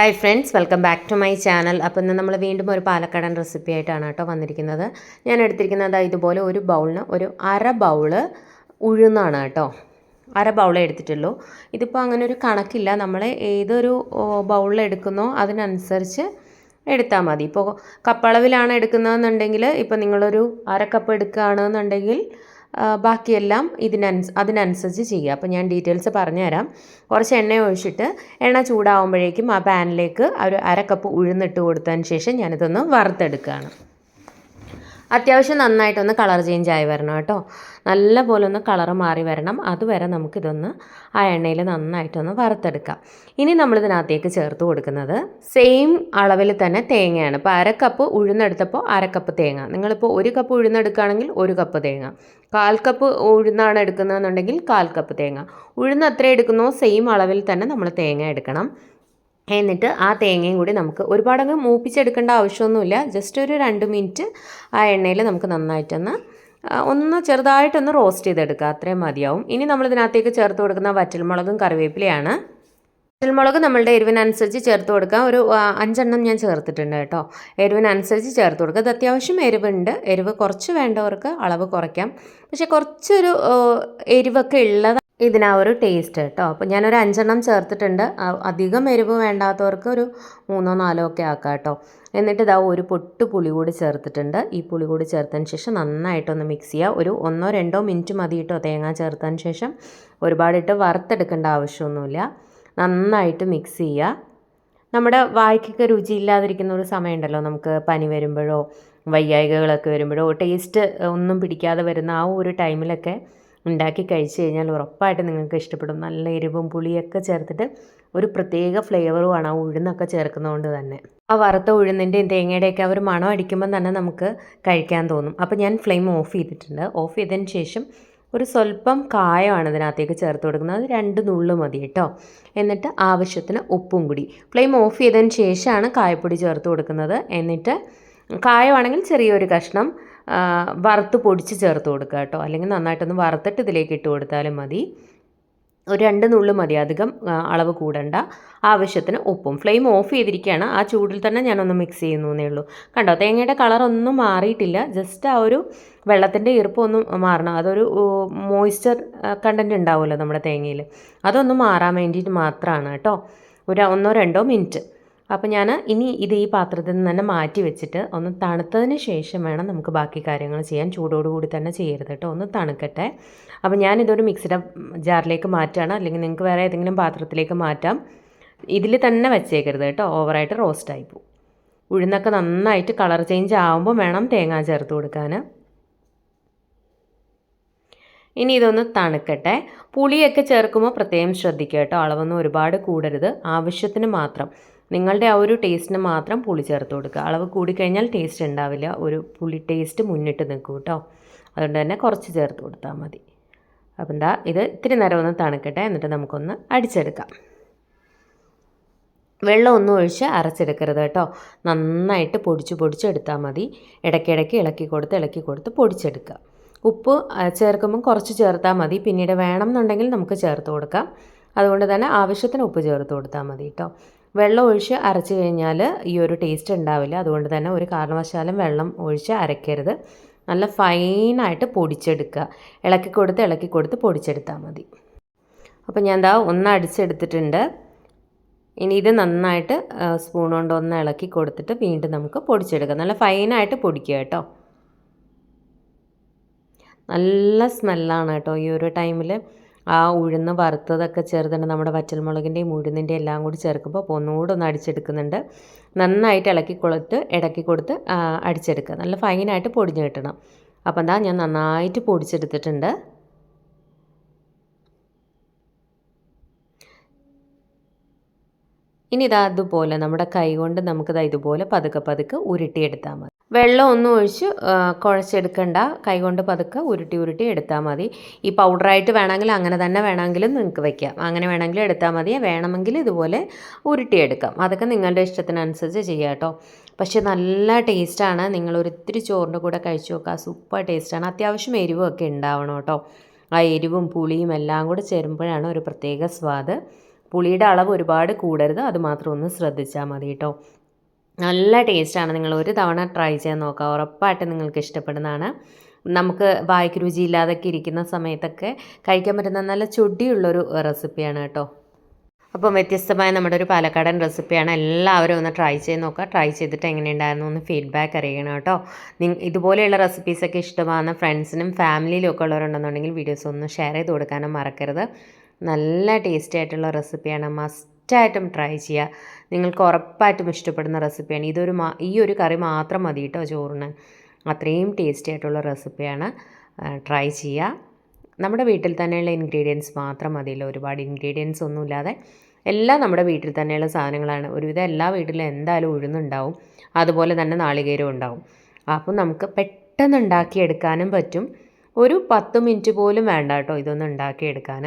Hi friends welcome back to my channel അപ്പോൾ ഇന്ന് നമ്മൾ വീണ്ടും ഒരു പാലക്കാടൻ റെസിപ്പി ആയിട്ടാണ് കേട്ടോ വന്നിരിക്കുന്നത്. ഞാൻ എടുത്തിരിക്കുന്നത് ഇതുപോലെ ഒരു ബൗളിന് ഒരു അര ബൗൾ ഉഴുന്നാണ് കേട്ടോ. അര ബൗളേ എടുത്തിട്ടുള്ളൂ. ഇതിപ്പോൾ അങ്ങനെ ഒരു കണക്കില്ല. നമ്മൾ ഏതൊരു ബൗളിൽ എടുക്കുന്നോ അതിനനുസരിച്ച് എടുത്താൽ മതി. ഇപ്പോൾ കപ്പളവിലാണ് എടുക്കുന്നതെന്നുണ്ടെങ്കിൽ ഇപ്പോൾ നിങ്ങളൊരു അര കപ്പ് എടുക്കുകയാണെന്നുണ്ടെങ്കിൽ ബാക്കിയെല്ലാം ഇതിനനുസ അതിനനുസരിച്ച് ചെയ്യുക. അപ്പോൾ ഞാൻ ഡീറ്റെയിൽസ് പറഞ്ഞുതരാം. കുറച്ച് എണ്ണ ഒഴിച്ചിട്ട് എണ്ണ ചൂടാവുമ്പോഴേക്കും ആ പാനിലേക്ക് ഒരു അര കപ്പ് ഉഴുന്നിട്ട് കൊടുത്തതിന് ശേഷം ഞാനിതൊന്ന് വറുത്തെടുക്കുകയാണ്. അത്യാവശ്യം നന്നായിട്ടൊന്ന് കളർ ചേഞ്ച് ആയി വരണം കേട്ടോ. നല്ല പോലെ ഒന്ന് കളർ മാറി വരണം. അതുവരെ നമുക്കിതൊന്ന് ആ എണ്ണയിൽ നന്നായിട്ടൊന്ന് വറുത്തെടുക്കാം. ഇനി നമ്മളിതിനകത്തേക്ക് ചേർത്ത് കൊടുക്കുന്നത് സെയിം അളവിൽ തന്നെ തേങ്ങയാണ്. ഇപ്പോൾ അരക്കപ്പ് കപ്പ് ഉഴുന്നെടുത്തപ്പോൾ അരക്കപ്പ് കപ്പ് തേങ്ങ. നിങ്ങളിപ്പോൾ ഒരു കപ്പ് ഉഴുന്നെടുക്കുകയാണെങ്കിൽ ഒരു കപ്പ് തേങ്ങ. കാൽ കപ്പ് ഉഴുന്നാണ് എടുക്കുന്നതെന്നുണ്ടെങ്കിൽ കാൽ കപ്പ് തേങ്ങ. ഉഴുന്ന് എത്ര എടുക്കുന്നോ സെയിം അളവിൽ തന്നെ നമ്മൾ തേങ്ങ എടുക്കണം. എന്നിട്ട് ആ തേങ്ങയും കൂടി നമുക്ക് ഒരുപാടങ്ങ് മൂപ്പിച്ചെടുക്കേണ്ട ആവശ്യമൊന്നുമില്ല. ജസ്റ്റ് ഒരു രണ്ട് മിനിറ്റ് ആ എണ്ണയിൽ നമുക്ക് നന്നായിട്ടൊന്ന് ഒന്ന് ചെറുതായിട്ടൊന്ന് റോസ്റ്റ് ചെയ്തെടുക്കുക. അത്രയും മതിയാവും. ഇനി നമ്മൾ ഇതിനകത്തേക്ക് ചേർത്ത് കൊടുക്കുന്ന വറ്റൽമുളകും കറിവേപ്പിലയാണ്. വറ്റൽമുളക് നമ്മളുടെ എരിവിനനുസരിച്ച് ചേർത്ത് കൊടുക്കാം ഒരു അഞ്ചെണ്ണം ഞാൻ ചേർത്തിട്ടുണ്ട് കേട്ടോ. എരിവിനനുസരിച്ച് ചേർത്ത് കൊടുക്കുക. അത് അത്യാവശ്യം എരിവുണ്ട്. എരിവ് കുറച്ച് വേണ്ടവർക്ക് അളവ് കുറയ്ക്കാം. പക്ഷേ കുറച്ചൊരു എരിവൊക്കെ ഉള്ളത് ഇതിനാ ഒരു ടേസ്റ്റ് കേട്ടോ. അപ്പോൾ ഞാനൊരു അഞ്ചെണ്ണം ചേർത്തിട്ടുണ്ട്. അധികം എരിവ് വേണ്ടാത്തവർക്ക് ഒരു മൂന്നോ നാലോ ഒക്കെ ആക്കാം കേട്ടോ. എന്നിട്ട് ഇതാ ഒരു പൊട്ട് പുളി കൂടി ചേർത്തിട്ടുണ്ട്. ഈ പുളി കൂടി ചേർത്തതിന് ശേഷം നന്നായിട്ടൊന്ന് മിക്സ് ചെയ്യുക ഒരു ഒന്നോ രണ്ടോ മിനിറ്റ് മതി കേട്ടോ തേങ്ങ ചേർത്തതിന് ശേഷം. ഒരുപാടിട്ട് വറുത്തെടുക്കേണ്ട ആവശ്യമൊന്നുമില്ല. നന്നായിട്ട് മിക്സ് ചെയ്യുക നമ്മുടെ വായ്ക്കൊക്കെ രുചിയില്ലാതിരിക്കുന്ന ഒരു സമയമുണ്ടല്ലോ. നമുക്ക് പനി വരുമ്പോഴോ വയ്യായികകളൊക്കെ വരുമ്പോഴോ ടേസ്റ്റ് ഒന്നും പിടിക്കാതെ വരുന്ന ആ ഒരു ടൈമിലൊക്കെ ഉണ്ടാക്കി കഴിച്ച് കഴിഞ്ഞാൽ ഉറപ്പായിട്ട് നിങ്ങൾക്ക് ഇഷ്ടപ്പെടും. നല്ല എരിവും പുളിയൊക്കെ ചേർത്തിട്ട് ഒരു പ്രത്യേക ഫ്ലേവറുമാണ് ആ ഉഴുന്നൊക്കെ ചേർക്കുന്നതുകൊണ്ട് തന്നെ. ആ വറുത്ത ഉഴുന്നിന്റെയും തേങ്ങയുടെയൊക്കെ ആ ഒരു മണം അടിക്കുമ്പം തന്നെ നമുക്ക് കഴിക്കാൻ തോന്നും. അപ്പോൾ ഞാൻ ഫ്ലെയിം ഓഫ് ചെയ്തിട്ടുണ്ട്. ഓഫ് ചെയ്തതിന് ശേഷം ഒരു സ്വല്പം കായമാണ് ഇതിനകത്തേക്ക് ചേർത്ത് കൊടുക്കുന്നത്. അത് രണ്ട് നുള്ളു മതി കേട്ടോ. എന്നിട്ട് ആവശ്യത്തിന് ഉപ്പും കൂടി. ഫ്ലെയിം ഓഫ് ചെയ്തതിന് ശേഷമാണ് കായപ്പൊടി ചേർത്ത് കൊടുക്കുന്നത്. എന്നിട്ട് കായമാണെങ്കിൽ ചെറിയൊരു കഷ്ണം വറുത്ത് പൊടിച്ച് ചേർത്ത് കൊടുക്കുക കേട്ടോ. അല്ലെങ്കിൽ നന്നായിട്ടൊന്ന് വറുത്തിട്ട് ഇതിലേക്ക് ഇട്ട് കൊടുത്താലും മതി. ഒരു രണ്ട് നുള്ളു മതി. അധികം അളവ് കൂടണ്ട. ആവശ്യത്തിന് ഉപ്പും. ഫ്ലെയിം ഓഫ് ചെയ്തിരിക്കുകയാണ്. ആ ചൂടിൽ തന്നെ ഞാനൊന്ന് മിക്സ് ചെയ്യുന്നു എന്നേ ഉള്ളൂ. കണ്ടോ തേങ്ങയുടെ കളറൊന്നും മാറിയിട്ടില്ല. ജസ്റ്റ് ആ ഒരു വെള്ളത്തിന്റെ ഈർപ്പമൊന്നും മാറണം. അതൊരു മോയ്സ്ചർ കണ്ടന്റ് ഉണ്ടാവുമല്ലോ നമ്മുടെ തേങ്ങയിൽ. അതൊന്നും മാറാൻ വേണ്ടിയിട്ട് മാത്രമാണ് കേട്ടോ. ഒരു ഒന്നോ രണ്ടോ മിനിറ്റ്. അപ്പോൾ ഞാൻ ഇനി ഇത് ഈ പാത്രത്തിൽ നിന്ന് തന്നെ മാറ്റി വെച്ചിട്ട് ഒന്ന് തണുത്തതിന് ശേഷം വേണം നമുക്ക് ബാക്കി കാര്യങ്ങൾ ചെയ്യാൻ. ചൂടോടുകൂടി തന്നെ ചെയ്യരുത് കേട്ടോ. ഒന്ന് തണുക്കട്ടെ. അപ്പോൾ ഞാനിതൊരു മിക്സഡ് ജാറിലേക്ക് മാറ്റുകയാണ്. അല്ലെങ്കിൽ നിങ്ങൾക്ക് വേറെ ഏതെങ്കിലും പാത്രത്തിലേക്ക് മാറ്റാം. ഇതിൽ തന്നെ വെച്ചേക്കരുത് കേട്ടോ. ഓവറായിട്ട് റോസ്റ്റായി പോകും ഉഴുന്നൊക്കെ നന്നായിട്ട് കളർ ചേഞ്ച് ആകുമ്പോൾ വേണം തേങ്ങ ചേർത്ത് കൊടുക്കാൻ ഇനി ഇതൊന്ന് തണുക്കട്ടെ. പുളിയൊക്കെ ചേർക്കുമ്പോൾ പ്രത്യേകം ശ്രദ്ധിക്കുക കേട്ടോ. അളവൊന്നും ഒരുപാട് കൂടരുത്. ആവശ്യത്തിന് മാത്രം. നിങ്ങളുടെ ആ ഒരു ടേസ്റ്റിന് മാത്രം പുളി ചേർത്ത് കൊടുക്കുക. അളവ് കൂടിക്കഴിഞ്ഞാൽ ടേസ്റ്റ് ഉണ്ടാവില്ല ഒരു പുളി ടേസ്റ്റ് മുന്നിട്ട് നിൽക്കും കേട്ടോ അതുകൊണ്ട് തന്നെ കുറച്ച് ചേർത്ത് കൊടുത്താൽ മതി. അപ്പം എന്താ ഇത് ഇത്തിരി നേരം ഒന്ന് തണുക്കട്ടെ. എന്നിട്ട് നമുക്കൊന്ന് അടിച്ചെടുക്കാം. വെള്ളം ഒന്നും ഒഴിച്ച് അരച്ചെടുക്കരുത് കേട്ടോ നന്നായിട്ട് പൊടിച്ച് പൊടിച്ചെടുത്താൽ മതി. ഇടയ്ക്കിടയ്ക്ക് ഇളക്കി കൊടുത്ത് ഇളക്കി കൊടുത്ത് പൊടിച്ചെടുക്കുക. ഉപ്പ് ചേർക്കുമ്പം ചേർക്കുമ്പോൾ കുറച്ച് ചേർത്താൽ മതി. പിന്നീട് വേണം എന്നുണ്ടെങ്കിൽ നമുക്ക് ചേർത്ത് കൊടുക്കാം. അതുകൊണ്ട് തന്നെ ആവശ്യത്തിന് ഉപ്പ് ചേർത്ത് കൊടുത്താൽ മതി കേട്ടോ വെള്ളം ഒഴിച്ച് അരച്ച് കഴിഞ്ഞാൽ ഈ ഒരു ടേസ്റ്റ് ഉണ്ടാവില്ല. അതുകൊണ്ട് തന്നെ ഒരു കാരണവശാലും വെള്ളം ഒഴിച്ച് അരയ്ക്കരുത് നല്ല ഫൈനായിട്ട് പൊടിച്ചെടുക്കുക. ഇളക്കി കൊടുത്ത് ഇളക്കി കൊടുത്ത് പൊടിച്ചെടുത്താൽ മതി. അപ്പോൾ ഞാൻ എന്താ ഒന്ന് അടിച്ചെടുത്തിട്ടുണ്ട്. ഇനി ഇത് നന്നായിട്ട് സ്പൂൺ കൊണ്ട് ഒന്ന് ഇളക്കി കൊടുത്തിട്ട് വീണ്ടും നമുക്ക് പൊടിച്ചെടുക്കാം. നല്ല ഫൈനായിട്ട് പൊടിക്കുക കേട്ടോ. നല്ല സ്മെല്ലാണ് കേട്ടോ ഈ ഒരു ടൈമിൽ ആ ഉഴുന്ന് വറുത്തതൊക്കെ ചേർത്തിട്ട് നമ്മുടെ വറ്റൽമുളകിന്റെയും ഉഴുന്നിന്റെയും എല്ലാം കൂടി ചേർക്കുമ്പോൾ ഒന്നുകൂടെ ഒന്ന് അടിച്ചെടുക്കുന്നുണ്ട്. നന്നായിട്ട് ഇളക്കി കൊടുത്ത് ഇടക്കി കൊടുത്ത് അടിച്ചെടുക്കുക. നല്ല ഫൈനായിട്ട് പൊടിഞ്ഞ് കിട്ടണം. അപ്പം എന്താ ഞാൻ നന്നായിട്ട് പൊടിച്ചെടുത്തിട്ടുണ്ട്. ഇനി ഇതാ അതുപോലെ നമ്മുടെ കൈ കൊണ്ട് നമുക്കിതാ ഇതുപോലെ പതുക്കെ പതുക്കെ ഉരുട്ടിയെടുത്താൽ മതി. വെള്ളം ഒന്നും ഒഴിച്ച് കുഴച്ചെടുക്കണ്ട. കൈകൊണ്ട് പതുക്കെ ഉരുട്ടി ഉരുട്ടി എടുത്താൽ മതി. ഈ പൗഡറായിട്ട് വേണമെങ്കിൽ അങ്ങനെ തന്നെ വേണമെങ്കിലും നിങ്ങൾക്ക് വെക്കാം. അങ്ങനെ വേണമെങ്കിൽ എടുത്താൽ മതി. വേണമെങ്കിൽ ഇതുപോലെ ഉരുട്ടിയെടുക്കാം. അതൊക്കെ നിങ്ങളുടെ ഇഷ്ടത്തിനനുസരിച്ച് ചെയ്യാം കേട്ടോ. പക്ഷേ നല്ല ടേസ്റ്റാണ്. നിങ്ങൾ ഒരിത്തിരി ചോറിന്റെ കൂടെ കഴിച്ചു നോക്കുക. സൂപ്പർ ടേസ്റ്റാണ്. അത്യാവശ്യം എരിവൊക്കെ ഉണ്ടാവണം കേട്ടോ. ആ എരിവും പുളിയും എല്ലാം കൂടെ ചേരുമ്പോഴാണ് ഒരു പ്രത്യേക സ്വാദ്. പുളിയുടെ അളവ് ഒരുപാട് കൂടരുത്. അതുമാത്രം ഒന്ന് ശ്രദ്ധിച്ചാൽ മതി കേട്ടോ. നല്ല ടേസ്റ്റാണ്. നിങ്ങൾ ഒരു തവണ ട്രൈ ചെയ്യാൻ നോക്കുക. ഉറപ്പായിട്ട് നിങ്ങൾക്ക് ഇഷ്ടപ്പെടുന്നതാണ്. നമുക്ക് വായ്ക്ക് രുചിയില്ലാതൊക്കെ ഇരിക്കുന്ന സമയത്തൊക്കെ കഴിക്കാൻ പറ്റുന്ന നല്ല ചൊടിയുള്ളൊരു റെസിപ്പിയാണ് കേട്ടോ. അപ്പം വ്യത്യസ്തമായ നമ്മുടെ ഒരു പാലക്കാടൻ റെസിപ്പിയാണ്. എല്ലാവരും ഒന്ന് ട്രൈ ചെയ്ത് നോക്കുക. ട്രൈ ചെയ്തിട്ട് എങ്ങനെയുണ്ടായിരുന്നു ഒന്ന് ഫീഡ്ബാക്ക് അറിയണം കേട്ടോ. ഇതുപോലെയുള്ള റെസിപ്പീസൊക്കെ ഇഷ്ടമാകുന്ന ഫ്രണ്ട്സിനും ഫാമിലിയിലും ഒക്കെ ഉള്ളവരുണ്ടെന്നുണ്ടെങ്കിൽ വീഡിയോസ് ഒന്ന് ഷെയർ ചെയ്ത് കൊടുക്കാനും മറക്കരുത്. നല്ല ടേസ്റ്റി ആയിട്ടുള്ള റെസിപ്പിയാണ് മസ്റ്റായിട്ടും ട്രൈ ചെയ്യുക. നിങ്ങൾക്ക് ഉറപ്പായിട്ടും ഇഷ്ടപ്പെടുന്ന റെസിപ്പിയാണ്. ഇതൊരു ഈ ഒരു കറി മാത്രം മതി കേട്ടോ ചോറിന്. അത്രയും ടേസ്റ്റി ആയിട്ടുള്ള റെസിപ്പിയാണ്. ട്രൈ ചെയ്യുക. നമ്മുടെ വീട്ടിൽ തന്നെയുള്ള ഇൻഗ്രീഡിയൻസ് മാത്രം മതിയല്ലോ. ഒരുപാട് ഇൻഗ്രീഡിയൻസ് ഒന്നുമില്ലാതെ എല്ലാം നമ്മുടെ വീട്ടിൽ തന്നെയുള്ള സാധനങ്ങളാണ്. ഒരുവിധം എല്ലാ വീട്ടിലും എന്തായാലും ഉഴുന്നുണ്ടാവും. അതുപോലെ തന്നെ നാളികേരവും ഉണ്ടാവും. അപ്പം നമുക്ക് പെട്ടെന്ന് ഉണ്ടാക്കിയെടുക്കാനും പറ്റും. ഒരു പത്ത് മിനിറ്റ് പോലും വേണ്ട കേട്ടോ ഇതൊന്ന് ഉണ്ടാക്കിയെടുക്കാൻ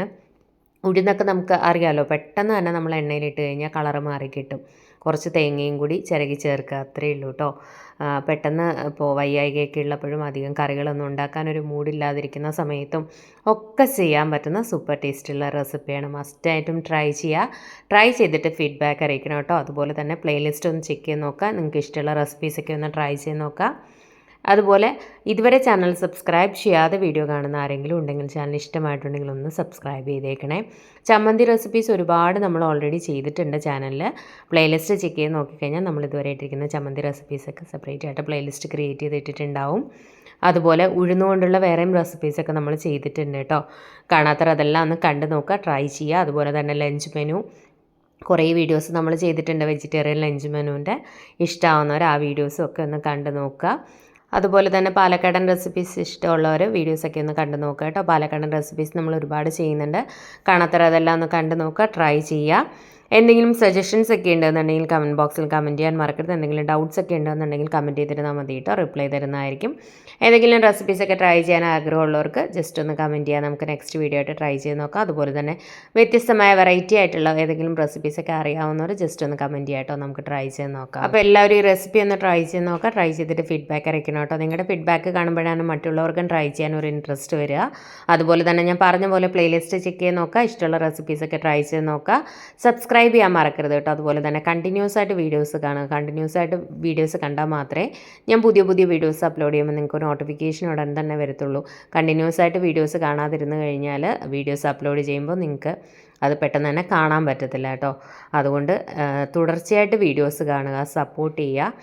ഉഴുന്നൊക്കെ നമുക്ക് അറിയാമല്ലോ പെട്ടെന്ന് തന്നെ നമ്മൾ എണ്ണയിലിട്ട് കഴിഞ്ഞാൽ കളറ് മാറി കിട്ടും. കുറച്ച് തേങ്ങയും കൂടി ചിരകി ചേർക്കുക അത്രയേ ഉള്ളൂ കേട്ടോ പെട്ടെന്ന് ഇപ്പോൾ വയ്യായികയൊക്കെ ഉള്ളപ്പോഴും അധികം കറികളൊന്നും ഉണ്ടാക്കാൻ ഉണ്ടാക്കാനൊരു മൂഡില്ലാതിരിക്കുന്ന സമയത്തും ഒക്കെ ചെയ്യാൻ പറ്റുന്ന സൂപ്പർ ടേസ്റ്റുള്ള റെസിപ്പിയാണ്. മസ്റ്റായിട്ടും ട്രൈ ചെയ്യുക ട്രൈ ചെയ്തിട്ട് ഫീഡ്ബാക്ക് അറിയിക്കണം കേട്ടോ അതുപോലെ തന്നെ പ്ലേലിസ്റ്റ് ഒന്ന് ചെക്ക് ചെയ്ത് നോക്കുക. നിങ്ങൾക്ക് ഇഷ്ടമുള്ള റെസിപ്പീസൊക്കെ ഒന്ന് ട്രൈ ചെയ്ത് നോക്കുക. അതുപോലെ ഇതുവരെ ചാനൽ സബ്സ്ക്രൈബ് ചെയ്യാതെ വീഡിയോ കാണുന്ന ആരെങ്കിലും ഉണ്ടെങ്കിൽ ചാനൽ ഇഷ്ടമായിട്ടുണ്ടെങ്കിൽ ഒന്ന് സബ്സ്ക്രൈബ് ചെയ്തേക്കണേ. ചമ്മന്തി റെസിപ്പീസ് ഒരുപാട് നമ്മൾ ഓൾറെഡി ചെയ്തിട്ടുണ്ട് ചാനലിൽ. പ്ലേലിസ്റ്റ് ചെക്ക് ചെയ്ത് നോക്കിക്കഴിഞ്ഞാൽ നമ്മൾ ഇതുവരെ ഇട്ടിരിക്കുന്ന ചമ്മന്തി റെസിപ്പീസൊക്കെ സെപ്പറേറ്റ് ആയിട്ട് പ്ലേലിസ്റ്റ് ക്രിയേറ്റ് ചെയ്തിട്ടുണ്ടാവും അതുപോലെ ഉഴുന്നുകൊണ്ടുള്ള വേറെയും റെസിപ്പീസൊക്കെ നമ്മൾ ചെയ്തിട്ടുണ്ട് കേട്ടോ. കാണാത്തവർ അതെല്ലാം ഒന്ന് കണ്ടു നോക്കുക ട്രൈ ചെയ്യുക. അതുപോലെ തന്നെ ലഞ്ച് മെനു കുറേ വീഡിയോസ് നമ്മൾ ചെയ്തിട്ടുണ്ട് വെജിറ്റേറിയൻ ലഞ്ച് മെനുവിന്റെ ഇഷ്ടമാവുന്നവർ ആ വീഡിയോസും ഒക്കെ ഒന്ന് കണ്ടു നോക്കുക. അതുപോലെ തന്നെ പാലക്കാടൻ റെസിപ്പീസ് ഇഷ്ടമുള്ളവർ വീഡിയോസൊക്കെ ഒന്ന് കണ്ടു നോക്കുക കേട്ടോ. പാലക്കാടൻ റെസിപ്പീസ് നമ്മൾ ഒരുപാട് ചെയ്യുന്നുണ്ട്. കാണാത്തവർ അതെല്ലാം ഒന്ന് കണ്ടു നോക്കുക ട്രൈ ചെയ്യുക. എന്തെങ്കിലും സജഷൻസ് ഒക്കെ ഉണ്ടെന്നുണ്ടെങ്കിൽ കമന്റ് ബോക്സിൽ കമന്റ് ചെയ്യാൻ മറക്കരുത്. എന്തെങ്കിലും ഡൗട്ട്സ് ഒക്കെ ഉണ്ടെന്നുണ്ടെങ്കിൽ കമന്റ് ചെയ്തിരുന്നാൽ മതി കേട്ടോ. റിപ്ലൈ തരുന്നതായിരിക്കും. ഏതെങ്കിലും റെസിപ്പീസൊക്കെ ട്രൈ ചെയ്യാൻ ആഗ്രഹമുള്ളവർക്ക് ജസ്റ്റ് ഒന്ന് കമന്റ് ചെയ്യാം. നമുക്ക് നെക്സ്റ്റ് വീഡിയോ ആയിട്ട് ട്രൈ ചെയ്ത് നോക്കാം. അതുപോലെ തന്നെ വ്യത്യസ്തമായ വെറൈറ്റി ആയിട്ടുള്ള ഏതെങ്കിലും റെസിപ്പീസൊക്കെ അറിയാവുന്നവർ ജസ്റ്റ് ഒന്ന് കമന്റ് ചെയ്യാട്ടോ നമുക്ക് ട്രൈ ചെയ്ത് നോക്കാം. അപ്പോൾ എല്ലാവരും ഈ റെസിപ്പി ഒന്ന് ട്രൈ ചെയ്ത് നോക്കാം. ട്രൈ ചെയ്തിട്ട് ഫീഡ്ബാക്ക് അറിയിക്കണം കേട്ടോ നിങ്ങളുടെ ഫീഡ്ബാക്ക് കാണുമ്പോഴാണ് മറ്റുള്ളവർക്കും ട്രൈ ചെയ്യാൻ ഒരു ഇൻട്രസ്റ്റ് വരിക. അതുപോലെ തന്നെ ഞാൻ പറഞ്ഞ പോലെ പ്ലേലിസ്റ്റ് ചെക്ക് ചെയ്ത് നോക്കാം. ഇഷ്ടമുള്ള റെസിപ്പീസൊക്കെ ട്രൈ ചെയ്ത് നോക്കുക സബ്സ്ക്രൈബ് ചെയ്യാൻ മറക്കരുത് കേട്ടോ അതുപോലെ തന്നെ കണ്ടിന്യൂസ് ആയിട്ട് വീഡിയോസ് കാണുക. കണ്ടിന്യൂസ് ആയിട്ട് വീഡിയോസ് കണ്ടാൽ മാത്രമേ ഞാൻ പുതിയ പുതിയ വീഡിയോസ് അപ്ലോഡ് ചെയ്യുമ്പോൾ നിങ്ങൾക്ക് നോട്ടിഫിക്കേഷൻ ഉടൻ തന്നെ വരത്തുള്ളൂ. കണ്ടിന്യൂസ് ആയിട്ട് വീഡിയോസ് കാണാതിരുന്ന് കഴിഞ്ഞാൽ വീഡിയോസ് അപ്ലോഡ് ചെയ്യുമ്പോൾ നിങ്ങൾക്ക് അത് പെട്ടെന്ന് തന്നെ കാണാൻ പറ്റത്തില്ല കേട്ടോ. അതുകൊണ്ട് തുടർച്ചയായിട്ട് വീഡിയോസ് കാണുക സപ്പോർട്ട് ചെയ്യുക.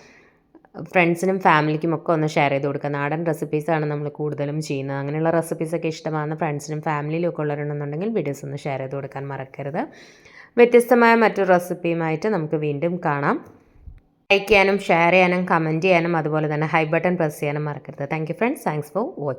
ഫ്രണ്ട്സിനും ഫാമിലിക്കും ഒക്കെ ഒന്ന് ഷെയർ ചെയ്ത് കൊടുക്കുക. നാടൻ റെസിപ്പീസാണ് നമ്മൾ കൂടുതലും ചെയ്യുന്നത്. അങ്ങനെയുള്ള റെസിപ്പീസൊക്കെ ഇഷ്ടമാകുന്ന ഫ്രണ്ട്സിനും ഫാമിലിയിലും ഒക്കെ ഉള്ളവരുണ്ടെന്നുണ്ടെങ്കിൽ വീഡിയോസ് ഒന്ന് ഷെയർ ചെയ്ത് കൊടുക്കാൻ മറക്കരുത്. വ്യത്യസ്തമായ മറ്റൊരു റെസിപ്പിയുമായിട്ട് നമുക്ക് വീണ്ടും കാണാം. ലൈക്ക് ചെയ്യാനും ഷെയർ ചെയ്യാനും കമന്റ് ചെയ്യാനും അതുപോലെ തന്നെ ഹൈ ബട്ടൺ പ്രസ് ചെയ്യാനും മറക്കരുത്. Thank you friends thanks for watching